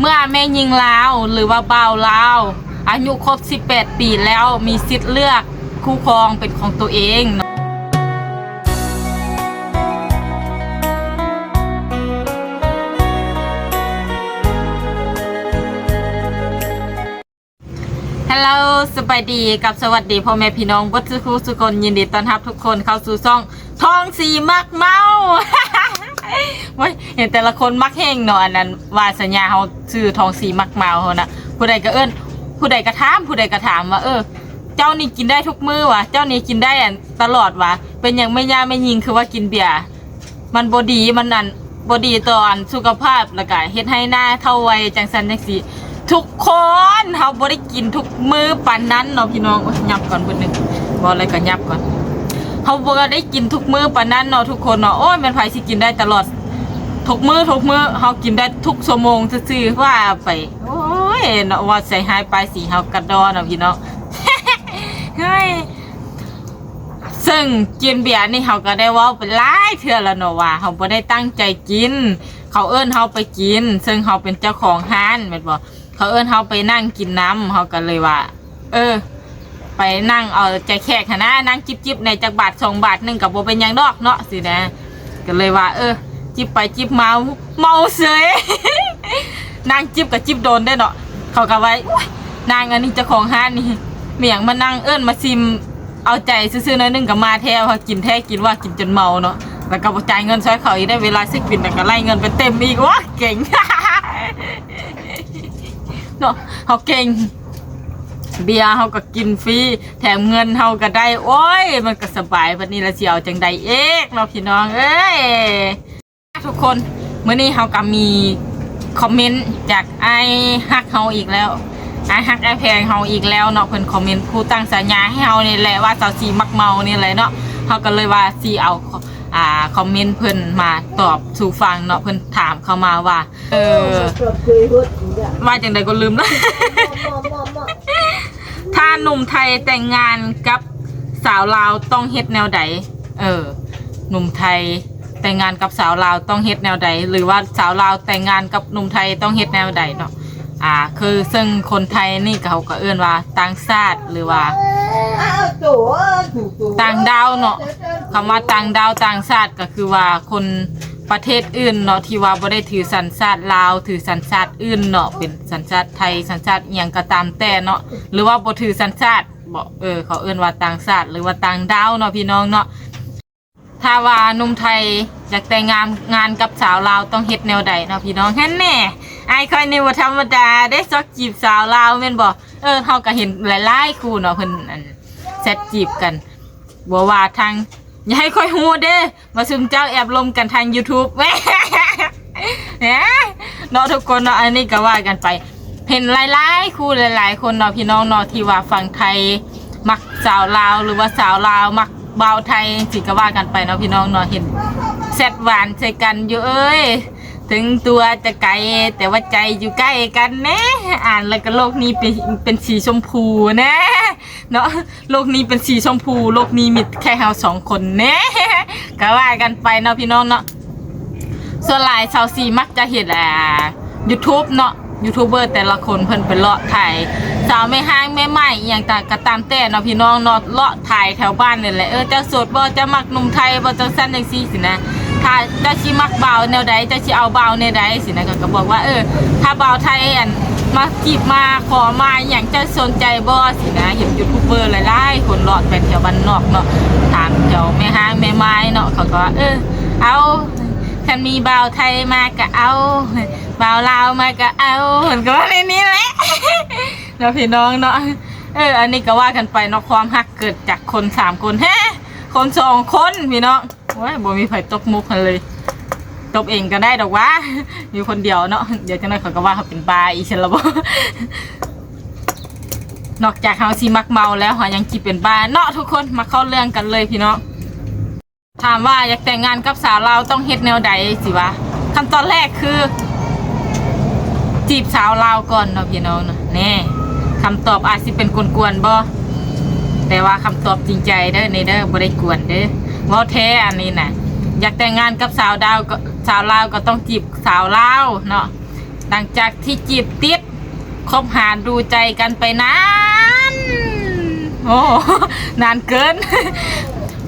เมื่อแม่ยิงลาวหรือว่าเบาวลาวอายุครบ 18 ปีแล้วมีสิทธิ์เลือกคู่ครองเป็นของตัวเองฮัลโหลสบายดีกับสวัสดีพ่อแม่พี่น้องวัดสุขุสุคนยินดีต้อนรับทุกคนเข้าสู่ช่องทองสีมักเมา เว้ยเห็นแต่ละคนมักแห้งเนาะอันนั้นว่าสัญญาเขาชื่อทองสีมักเมาเขานะผู้ใดก็เอิ้นผู้ใดก็ถามผู้ใดก็ถามว่าเออ เจ้านี่กินได้ทุกมื้อวะเจ้านี่กินได้อันตลอดวะเป็นอย่างไม่ยาไม่ยิงคือว่ากินเบียร์มันบดีมันอันบดีต่ออันสุขภาพแล้วก็เฮ็ดให้หน้าเท่าวัยจังสันจังสีทุกคนเขาบ่ได้กินทุกมื้อปานนั้นเนาะพี่น้องโอ๊ยยับก่อนเบิ่งนึงบ่อะไรก็ยับก่อน เขาบอกว่าได้กินทุกมื้อปานนั้นเนาะทุกคนเนาะโอ้ยมันไผสิกินได้ตลอดทุกมื้อทุกมื้อเฮากินได้ทุกชั่วโมงซื่อๆว่าไปโอ้ยเนาะว่าใส่หายไปสีเฮากระดอเนาะพี่เน้องเฮ้ยซึ่งกินเบียร์นี่เขาก็ได้ว่าเป็นหลายเทื่อแล้วเนาะว่าเขาบ่ได้ตั้งใจกิน เขาเอิ้นเขาไปกิน ซึ่งเขาเป็นเจ้าของห้านแม่นบ่เขาเอิ้นเขาไปนั่งกินน้ำเขาก็เลยว่า เออ ไปนั่งเอาใจแขกหั้นนะนั่งจิบๆในจักบาทสองบาทหนึ่งกับโบเป็นหยังดอกเนาะสินะก็เลยว่า เออ จิบไปจิบมาเมาเสย นั่งจิบกับจิบโดนได้เนาะเขาก็ไว้อุ๊ยนางอันนี้เจ้าของห้านนี่เมียงมานั่งเอิ้นมาซิมเอาใจซื่อๆหน้อยหนึงกับมาแท้พอกินแท้กินว่ากินจนเมาเนาะแล้วก็บ่จ่ายเงินซอยเขาอีกได้เวลาสิกินแล้วก็ไล่เงินไปเต็มอีกวะเก่ง เนาะเขาเก่ง เบียร์เขาก็กินฟรีแถมเงินเขาก็ได้ โอ้ย มันก็สบายวันนี้ละเสียวจังใดเอกเราะพี่น้องเอ้ยทุกคนเมื่อนี้เขาก็มีคอมเมนต์จากไอฮักเขาอีกแล้วไอฮักไอแพงเขาอีกแล้วเนาะเพิ่นคอมเมนต์ผู้ตั้งสัญญาให้เขานี่แหละว่าเจ้าสีมักเมานี่แหละเนาะเขาก็เลยว่าสีเอาอ่าคอมเมนต์เพิ่นมาตอบสู่ฟังเนาะเพิ่นถามเข้ามาว่า เออว่าจังใดก็ลืมแล้ว ถ้าหนุ่มไทยแต่งงานกับสาวลาวต้องเฮ็ดแนวใด เออ หนุ่มไทยแต่งงานกับสาวลาวต้องเฮ็ดแนวใด หรือว่าสาวลาวแต่งงานกับหนุ่มไทยต้องเฮ็ดแนวใดเนาะ อ่า คือซึ่งคนไทยนี่เขาก็เอื้อนว่าต่างชาติหรือว่าต่างดาวเนาะคำว่าต่างดาวต่างชาติก็คือว่าคน ประเทศอื่นเนาะที่ว่าบ่ได้ถือสัญชาติลาว ถือสัญชาติอื่นเนาะเป็นสัญชาติไทยสัญชาติอิหยังก็ตามแต่เนาะหรือว่าบ่ถือสัญชาติบ่เออเขาเอิ้นว่าต่างชาติหรือว่าต่างดาวเนาะพี่น้องเนาะถ้าว่าหนุ่มไทยอยากแต่งงานงานกับสาวลาวต้องเฮ็ดแนวใดเนาะพี่น้องแฮ่นแน่ไอ้ค่อยนี่บ่ธรรมดาได้ซอกจีบสาวลาวแม่นบ่เออเฮาก็เห็นหลายๆคู่เนาะเพิ่นอันแซดจีบกันบัวว่าทาง อย่าให้ค่อยหูเด้มาซึมเจ้าแอบลมกันทาง YouTube แหมเนาะทุกคนเนาะอันนี้ก็ว่ากันไป เห็นหลายๆคู่หลาย ๆ คนเนาะพี่น้องเนาะที่ว่าฝั่งไทย มักสาวลาวหรือว่าสาวลาวมักบ่าวไทยสิก็ว่ากันไปเนาะพี่น้องเนาะเห็นแซดหวานใส่กันอยู่เอ้ย ถึงตัวจะไกลแต่ว่าใจอยู่ใกล้กันนะอ่านแล้วก็โลกนี้เป็นเป็นสีชมพูนะเนาะโลกนี้เป็นสีชมพู โลกนี้มีแค่เราสองคนนะก็ว่ากันไปเนาะพี่น้องเนาะส่วนหลายชาวซีมักจะเห็นอ่า YouTube เนาะยูทูบเบอร์แต่ละคนเพิ่นเป็นเลาะถ่ายสาวไม่ห้างไม่ใหม่อย่างต่างก็ตามแต่เนาะพี่น้องเนาะเลาะถ่ายแถวบ้านนี่แหละเออเจ้าสดบ่เจะมักหนุ่มไทยบ่จังซั่นจังซี่สินะ ถ้าเจ้าชิมักเบาแนวใดเจ้าชิเอาเบาแนวใดสินะก็ก็บอกว่าเออ ถ้าเบาไทยอันมาจีบมาขอมาอย่างเจ้าสนใจบ่สินะเห็นยูทูบเบอร์หลายๆคนเลาะไปแถวบ้านนอกเนาะถามเจ้าแม่ห้างแม่ไม้เนาะเขาก็ว่าเออ เอาถ้ามีเบาไทยมาก็เอาเบาลาวมาก็เอาเหมือนกับว่าในนี้แหละเนาะพี่น้องเนาะเออ อันนี้ก็ว่ากันไปเนาะความฮักเกิดจากคนสามคนแฮะคนสองคนพี่น้อง โอ้ยบ่มีไผตกมุกกันเลย ตบเองก็ได้ดอกวะอยู่คนเดียวเนาะเดี๋ยวจังได๋เขาก็ว่าเขาเป็นบาอีฉันละบ่นอกจากเฮาสิมักเมาแล้วเฮายังจิเป็นบ้าเนาะทุกคนมาเข้าเรื่องกันเลยพี่น้องถามว่าอยากแต่งงานกับสาวเราต้องเฮ็ดแนวใดสิวะคำตอนแรกคือ จีบสาวลาก่อนเนาะพี่น้องเนาะแน่คำตอบอาจสิเป็นกวนๆบ่แต่ว่าคำตอบจริงใจเด้อนี่เด้อบ่ได้กวนเด้อ เว้าแท้อันนี้นะอยากแต่งงานกับสาวดาวก็สาวลาวก็ต้องจีบสาวลาวเนาะหลังจากที่จีบติดคบหาดูใจกันไปนานโอ้นานเกิน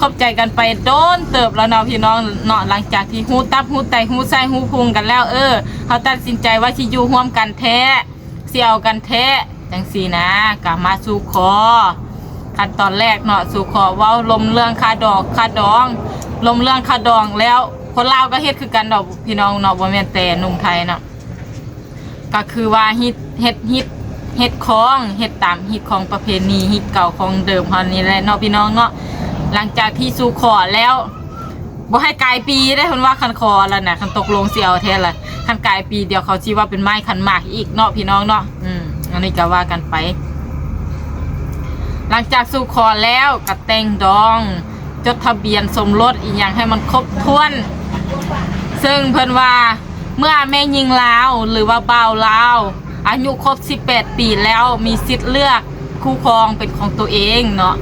คบใจกันไปโดนเติบแล้วเนาะพี่น้องเนาะหลังจากที่หูตับหูไตหูไส้หูพุงกันแล้ว เออเขาตัดสินใจว่าสิอยู่ร่วมกันแท้เสี่ยวกันแท้จังสีนะกลับมาสู่คอ ขั้นตอนแรกเนาะสู่คอเว้าลมเรื่องคาดอกคาดอง ลมเรื่องคาดองแล้ว คนลาวก็เฮ็ดคือกันดอกพี่น้องเนาะบ่แม่นแต่นุ่มไทยเนาะก็คือว่าฮิตเฮ็ดฮิตเฮ็ดของเฮ็ดตามฮิตของประเพณีฮิตเก่าของเดิมเฮานี่แหละเนาะพี่น้องเนาะหลังจากที่สู่ขอแล้วบ่ให้กายปีได้เพิ่นว่าคันคอแล้วนะคันตกลงเสิเอาแท้ละคันกายปีเดียวเขาสิว่าเป็นไม้คันหมากอีกเนาะพี่น้องเนาะอืมอันนี้ก็ว่ากันไป หลังจากสู่ขอแล้วก็แต่งดอง จดทะเบียนสมรสอีกอย่างให้มันครบถ้วน ซึ่งเพิ่นว่าเมื่อแม่ยิงลาวหรือว่าเบาวลาวอายุครบ 18 ปีแล้วมีสิทธิ์เลือกคู่ครองเป็นของตัวเองเนาะ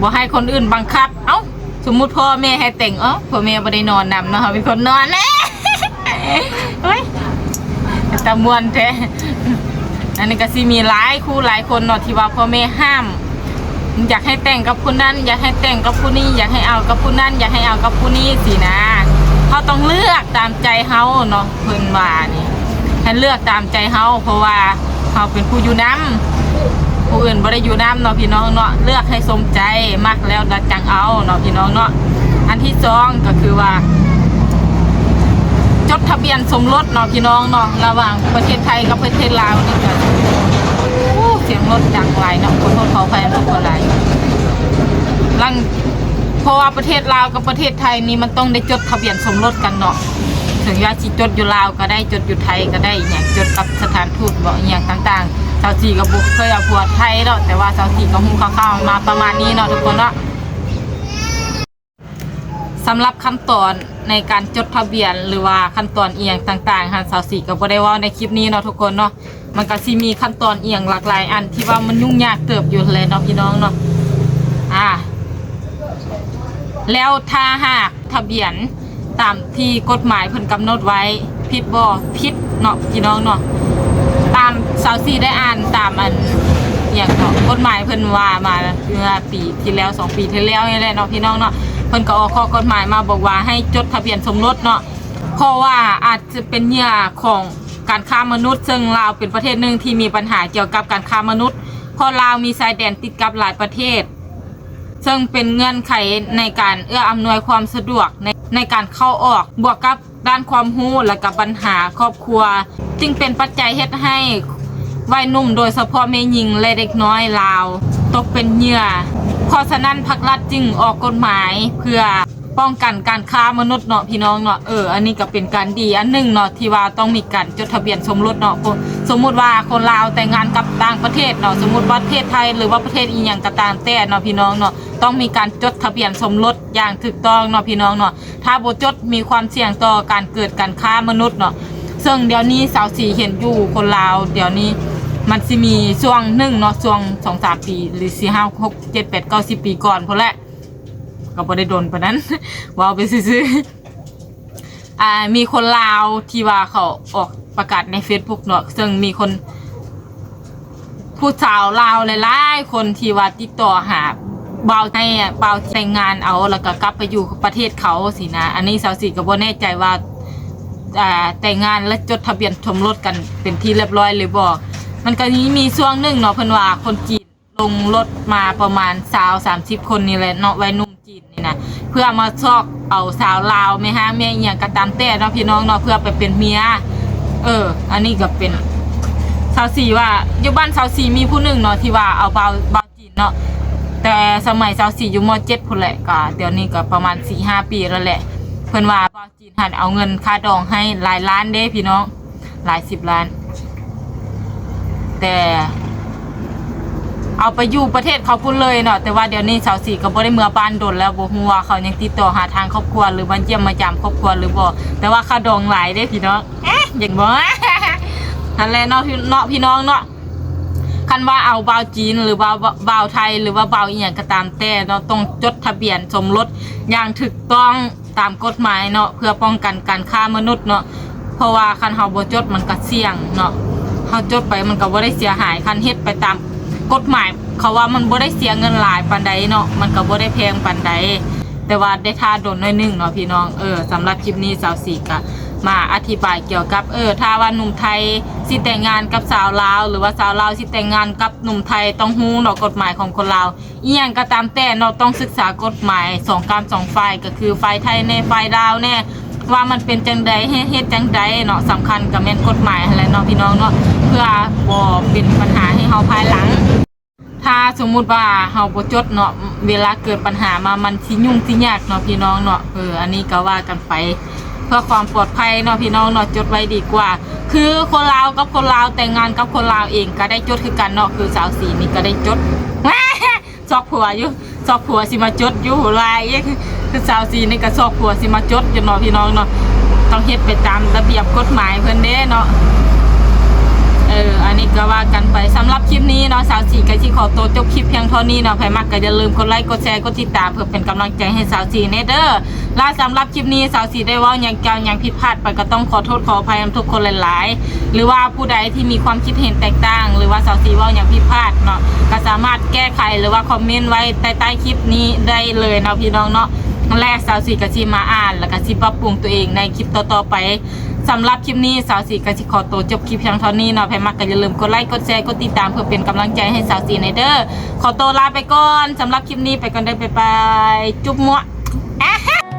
บ่ให้คนอื่นบังคับ เอ้าสมมุติพ่อแม่ให้แต่งเอ้าพ่อแม่บ่ได้นอนนำเนาะเป็นคนนอนแน่เฮ้ยตะมวนแท้อันนี้ก็สิมีหลายคู่หลายคนเนาะที่ว่าพ่อแม่ห้าม อยากให้แต่งกับผู้นั้น อยากให้แต่งกับผู้นี้ อยากให้เอากับผู้นั้น อยากให้เอากับผู้นี้สินะเขาต้องเลือกตามใจเฮาเนาะเพิ่นว่านี่ให้เลือกตามใจเฮาเพราะว่าเฮาเป็นผู้อยู่นํผู้อื่นบ่ได้อยู่นํเนาะพี่น้องเนาะเลือกให้สมใจมักแล้วดัดจังเอาเนาะพี่น้องเนาะอันที่สองก็คือว่าจดทะเบียนสมรสเนาะพี่น้องเนาะระหว่างประเทศไทยกับประเทศลาวนี่ก็ สียงรถดังหลายเนาะขอโทษขออภัยทุกคนหลายลังเพราะว่าประเทศลาวกับประเทศไทยนี่มันต้องได้จดทะเบียนสมรสกันเนาะถึงว่าสิจดอยู่ลาวก็ได้จดอยู่ไทยก็ได้อหย่างจดกับสถานทูตบอกอย่างต่างๆชาวจีกับบุกเคยเอาผัวไทยเนาะแต่ว่าชาวจีกับหูข้าวมาประมาณนี้เนาะทุกคนเนาะสำหรับขั้นตอนในการจดทะเบียนหรือว่าขั้นตอนเอียงต่างๆฮันสาวสีก็บ่ได้ว่าในคลิปนี้เนาะทุกคนเนาะ มันก็สิมีขั้นตอนเอียงหลากหลายอันที่ว่ามันยุ่งยากเติบอยู่เลยเนาะพี่น้องเนาะอ่า แล้วถ้าหากทะเบียนตามที่กฎหมายเพิ่นกำหนดไว้ผิดบ่ผิดเนาะพี่น้องเนาะตามสาวสีได้อ่านตามอันอย่างเนาะกฎหมายเพิ่นว่ามาเมื่อปีที่แล้วสองปีที่แล้วนี่แหละเนาะพี่น้องเนาะเพิ่นก็ออกข้อกฎหมายมาบอกว่าให้จดทะเบียนสมรสเนาะเพราะว่าอาจจะเป็นเหยื่อของ การค้ามนุษย์ ซึ่งลาวเป็นประเทศหนึ่งที่มีปัญหาเกี่ยวกับการค้ามนุษย์เพราะลาวมีชายแดนติดกับหลายประเทศ ซึ่งเป็นเงื่อนไขในการเอื้ออำนวยความสะดวกในในการเข้าออกบวกกับด้านความรู้และกับปัญหาครอบครัว จึงเป็นปัจจัยเฮ็ดให้วัยหนุ่มโดยเฉพาะแม่หญิงและเด็กน้อยลาว ตกเป็นเหยื่อเพราะฉะนั้นภาครัฐจึงออกกฎหมายเพื่อ ป้องกันการค้ามนุษย์เนาะพี่น้องเนาะเอออันนี้ก็เป็นการดีอันหนึ่งเนาะที่ว่าต้องมีการจดทะเบียนสมรสเนาะสมมุติว่าคนลาวแต่งงานกับต่างประเทศเนาะสมมุติว่าประเทศไทยหรือว่าประเทศอีหยังก็ตามแต่เนาะพี่น้องเนาะต้องมีการจดทะเบียนสมรสอย่างถูกต้องเนาะพี่น้องเนาะถ้าบ่จดมีความเสี่ยงต่อการเกิดการค้ามนุษย์เนาะซึ่งเดี๋ยวนี้สาวสีเห็นอยู่คนลาวเดี๋ยวนี้มันสิมีช่วงหนึ่งเนาะช่วงสองสามปีหรือสี่ห้าหกเจ็ดแปดเก้าสิบปีก่อนพอแหละ ก็บ่ได้โดนปานนั้นว้าวไปซื้อๆอ่ามีคนลาวที่ว่าเขาออกประกาศใน Facebook เนาะซึ่งมีคน ผู้สาวลาวหลายๆคนที่ว่าติดต่อหาเบ่าในอะบ่าแต่งงานเอาแล้วก็กลับไปอยู่ประเทศเขาสินะ อันนี้สาวสีก็บ่แน่ใจว่าแต่งงานและจดทะเบียนสมรสกันเป็นที่เรียบร้อยหรือบ่มันก็นี้มีช่วงหนึ่งเนาะเพิ่นว่าคนจีนลงรถมาประมาณสาวสามสิบคนนี่แหละเนาะไวัยหนุ่ม นะเพื่อมาซอกเอาสาวลาวไม่ฮะเมียอหย่างกระตามแต่เนาะพี่น้องเนาะเพื่อไปเป็นเมีย เออ อันนี้ก็เป็นสาวสีว่าอยู่บ้านสาวสีมีผู้หนึ่งเนาะที่ว่าเอาเบาเบาจีนเนาะแต่สมัยสาวสีอยู่มเจ็ดพุ่นแหละก็เดี๋ยวนี้ก็ประมาณสี่ห้าปีแล้วแหละ เพิ่นว่าเบาจีนหันเอาเงินค่าดองให้หลายล้านเด้พี่น้องหลายสิบล้าน แต่ เอาไปอยู่ประเทศเขาพุ่นเลยเนาะแต่ว่าเดี๋ยวนี้สาวสีก็บ่ได้เมื่อบ้านโดนแล้วบ่ฮู้ว่าเขายังติดต่อหาทางครอบครัวหรือมาเยี่ยมมาจามครอบครัวหรือบ่แต่ว่าค่าดองหลายเด้พี่น้องเอ๊ะอย่างบ่นั่นแหละเนาะพี่เนาะพี่น้องเนาะคันว่าเอาเบาจีนหรือว่าบ่าไทยหรือว่าเบาอีหยังก็ตามแต่เนาะต้องจดทะเบียนสมรสอย่างถูกต้องตามกฎหมายเนาะเพื่อป้องกันการค้ามนุษย์เนาะเพราะว่าคันเฮาบ่จดมันก็เสี่ยงเนาะเฮาจดไปมันก็บ่ได้เสียหายคันเฮ็ดไปตาม กฎหมายเขาว่ามันบ่ได้เสียเงินหลายปานใดเนาะมันก็บ่ได้แพงปานใดแต่ว่าได้ท่าโดนน้อยหนึงเนาะพี่น้องเออสำหรับคลิปนี้สาวสีกะมาอธิบายเกี่ยวกับเออถ้าว่าหนุ่มไทยสิแต่งงานกับสาวลาว หรือว่าสาวลาวสิแต่งงานกับหนุ่มไทยต้องฮู้เนาะกฎหมายของคนลาวอีหยังก็ตามแต่เนาะต้องศึกษากฎหมายสองกรรสองฝ่ายก็คือฝ่ายไทยแน่ฝ่ายลาวแน่ว่ามันเป็นจังใดเฮ็ดเฮ็ดจังใดเนาะสำคัญกับแม่นกฎหมายอะไรเนาะพี่น้องเนาะเพื่อบ่เป็นปัญหาให้เฮาภายหลัง ถ้าสมมุติว่าเฮาบ่จดเนาะเวลาเกิดปัญหามามันสิยุ่งสิยากเนาะพี่น้องเนาะเอออันนี้ก็ว่ากันไป เพื่อความปลอดภัยเนาะพี่น้องเนาะจดไว้ดีกว่า คือคนลาวกับคนลาวแต่งงานกับคนลาวเองก็ได้จดคือกันเนาะคือสาวสีนี่ก็ได้จดซอกผัวอยู่ซอกผัวสิมาจดอยู่ลายคือสาวสีนี่ก็ซอกผัวสิมาจดอยู่เนาะพี่น้องเนาะต้องเฮ็ดไปตามระเบียบกฎหมายเพิ่นเด้เนาะ อออันนี้ก็ว่ากันไปสำหรับคลิปนี้เนาะสาวสีก็สิขอตัวจบคลิปเพียงเท่านี้เนาะใครมักก็อย่าลืมกดไลค์กดแชร์กดติดตามเพื่อเป็นกำลังใจให้สาวสีเนเด้อและสำหรับคลิปนี้สาวสีได้ว่าอย่างเก่าอย่างผิดพลาดไปก็ต้องขอโทษขออภัยทุกคนหลาย ๆ หรือว่าผู้ใดที่มีความคิดเห็นแตกต่าง หรือว่าสาวสีว่าอย่างผิดพลาดเนาะก็สามารถแก้ไขหรือว่าคอมเมนต์ไว้ใต้ใต้คลิปนี้ได้เลยเนาะพี่น้องเนาะแรกสาวสีก็สิมาอ่าน แล้วก็สิปรับปรุงตัวเองในคลิปต่อๆไป สำหรับคลิปนี้สาวสีกสิขอตัวจบคลิปเพียงเท่านี้เนาะใครมักก็อย่าลืมกดไลค์กดแชร์กดติดตามเพื่อเป็นกำลังใจให้สาวสีในเด้อขอตัวลาไปก่อนสำหรับคลิปนี้ไปก่อนได้อบ๊ายบายจุ๊บมัวอ่ว